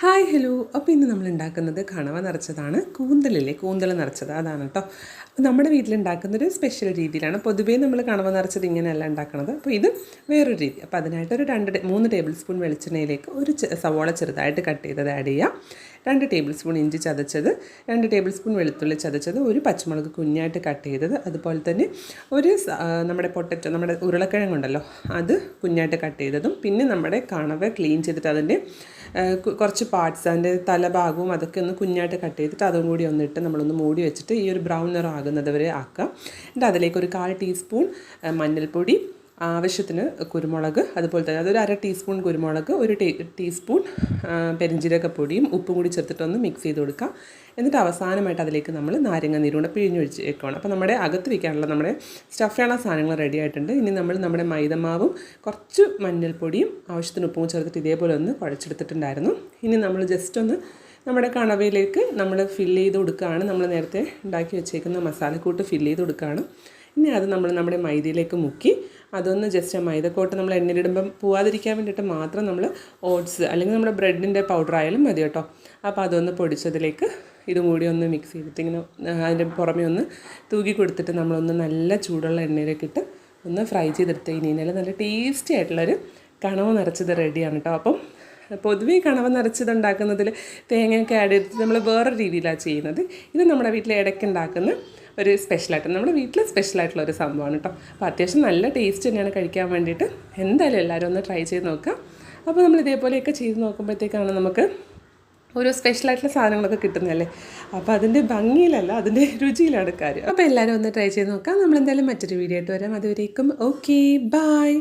Hi hello അപ്പോൾ ഇന്ന് നമ്മൾ ഉണ്ടാക്കുന്നത് കണവ നിറച്ചതാണ് കൂന്തലല്ലേ? കൂന്തൽ നിറച്ചത്. അതാണ് കേട്ടോ നമ്മുടെ വീട്ടിലുണ്ടാക്കുന്നൊരു സ്പെഷ്യൽ രീതിയിലാണ്. പൊതുവേ നമ്മൾ കണവ നിറച്ചത് ഇങ്ങനെയല്ല ഉണ്ടാക്കുന്നത് അപ്പോൾ ഇത് വേറൊരു രീതി. അപ്പോൾ അതിനായിട്ട് ഒരു രണ്ട് മൂന്ന് ടേബിൾ സ്പൂൺ വെളിച്ചെണ്ണയിലേക്ക് ഒരു സവോള ചെറുതായിട്ട് കട്ട് ചെയ്തത് ആഡ് ചെയ്യാം. രണ്ട് ടേബിൾ സ്പൂൺ ഇഞ്ചി ചതച്ചത് രണ്ട് ടേബിൾ സ്പൂൺ വെളുത്തുള്ളി ചതച്ചത് ഒരു പച്ചമുളക് കുഞ്ഞായിട്ട് കട്ട് ചെയ്തത്. അതുപോലെ തന്നെ ഒരു നമ്മുടെ പൊട്ടറ്റോ നമ്മുടെ ഉരുളക്കിഴങ്ങുണ്ടല്ലോ അത് കുഞ്ഞായിട്ട് കട്ട് ചെയ്തതും പിന്നെ നമ്മുടെ കണവ ക്ലീൻ ചെയ്തിട്ട് അതിന്റെ കുറച്ച് പാർട്സ് അതിന്റെ തലഭാഗവും അതൊക്കെ ഒന്ന് കുഞ്ഞായിട്ട് കട്ട് ചെയ്തിട്ട് അതും കൂടി ഒന്നിട്ട് നമ്മളൊന്ന് മൂടി വെച്ചിട്ട് ഈ ഒരു ബ്രൗൺ നിറം ആകുന്നത് വരെ ആക്കാം. എന്നിട്ട് അതിലേക്ക് ഒരു കാൽ ടീസ്പൂൺ മഞ്ഞൾപ്പൊടി ആവശ്യത്തിന് കുരുമുളക് അതുപോലെ തന്നെ അതൊരു അര ടീസ്പൂൺ കുരുമുളക് ഒരു ടീ ടീസ്പൂൺ പെരിഞ്ചീരകപ്പൊടിയും ഉപ്പും കൂടി ചേർത്തിട്ടൊന്ന് മിക്സ് ചെയ്ത് കൊടുക്കുക എന്നിട്ട് അവസാനമായിട്ട് അതിലേക്ക് നമ്മൾ നാരങ്ങ നീരും പിഴിഞ്ഞൊഴിച്ച് വെക്കണം അപ്പോൾ നമ്മുടെ അകത്ത് വയ്ക്കാനുള്ള നമ്മുടെ സ്റ്റഫ് ചെയ്യാനുള്ള സാധനങ്ങൾ റെഡി ആയിട്ടുണ്ട്. ഇനി നമ്മൾ നമ്മുടെ മൈദമാവും കുറച്ച് മഞ്ഞൾപ്പൊടിയും ആവശ്യത്തിന് ഉപ്പും ചേർത്തിട്ട് ഇതേപോലെ ഒന്ന് കുഴച്ചെടുത്തിട്ടുണ്ടായിരുന്നു. ഇനി നമ്മൾ ജസ്റ്റ് ഒന്ന് നമ്മുടെ കണവയിലേക്ക് നമ്മൾ ഫില്ല് ചെയ്ത് കൊടുക്കുകയാണ്. നമ്മൾ നേരത്തെ ഉണ്ടാക്കി വെച്ചേക്കുന്ന മസാലക്കൂട്ട് ഫില്ല് ചെയ്ത് കൊടുക്കുകയാണ്. ഇനി അത് നമ്മൾ നമ്മുടെ മൈദയിലേക്ക് മുക്കി അതൊന്ന് ജസ്റ്റ് മൈദക്കോട്ട് നമ്മൾ എണ്ണയിലിടുമ്പം പോവാതിരിക്കാൻ വേണ്ടിയിട്ട് മാത്രം നമ്മൾ ഓട്സ് അല്ലെങ്കിൽ നമ്മുടെ ബ്രെഡിന്റെ പൗഡർ ആയാലും മതി കേട്ടോ. അപ്പോൾ അതൊന്ന് പൊടിച്ചതിലേക്ക് ഇതും കൂടി ഒന്ന് മിക്സ് ചെയ്തിട്ട് ഇങ്ങനെ അതിന്റെ പുറമെ ഒന്ന് തൂക്കി കൊടുത്തിട്ട് നമ്മളൊന്ന് നല്ല ചൂടുള്ള എണ്ണയിലേക്ക് ഇട്ട് ഒന്ന് ഫ്രൈ ചെയ്തെടുത്ത് കഴിഞ്ഞാൽ നല്ല ടേസ്റ്റി ആയിട്ടുള്ളൊരു കണവ് നിറച്ചത് റെഡിയാണ് കേട്ടോ. അപ്പം പൊതുവേ കണവ നിറച്ചത് ഉണ്ടാക്കുന്നതിൽ തേങ്ങയൊക്കെ ആഡ് ചെയ്തിട്ട് നമ്മൾ വേറെ രീതിയിലാണ് ചെയ്യുന്നത്. ഇത് നമ്മുടെ വീട്ടിൽ ഇടയ്ക്ക് ഉണ്ടാക്കുന്ന ഒരു സ്പെഷ്യലായിട്ട് നമ്മുടെ വീട്ടിൽ സ്പെഷ്യലായിട്ടുള്ള ഒരു സംഭവമാണ് കേട്ടോ അപ്പോൾ അത്യാവശ്യം നല്ല ടേസ്റ്റ് തന്നെയാണ് കഴിക്കാൻ വേണ്ടിയിട്ട്. എന്തായാലും എല്ലാവരും ഒന്ന് ട്രൈ ചെയ്ത് നോക്കുക. അപ്പോൾ നമ്മൾ ഇതേപോലെയൊക്കെ ചെയ്ത് നോക്കുമ്പോഴത്തേക്കാണ് നമുക്ക് ഓരോ സ്പെഷ്യലായിട്ടുള്ള സാധനങ്ങളൊക്കെ കിട്ടുന്നതല്ലേ അപ്പോൾ അതിന്റെ ഭംഗിയിലല്ല അതിന്റെ രുചിയിലാണ് കാര്യം. അപ്പോൾ എല്ലാവരും ഒന്ന് ട്രൈ ചെയ്ത് നോക്കാം. നമ്മളെന്തായാലും മറ്റൊരു വീഡിയോ ആയിട്ട് വരാം. അതുവരേക്കും ഓക്കെ ബായ്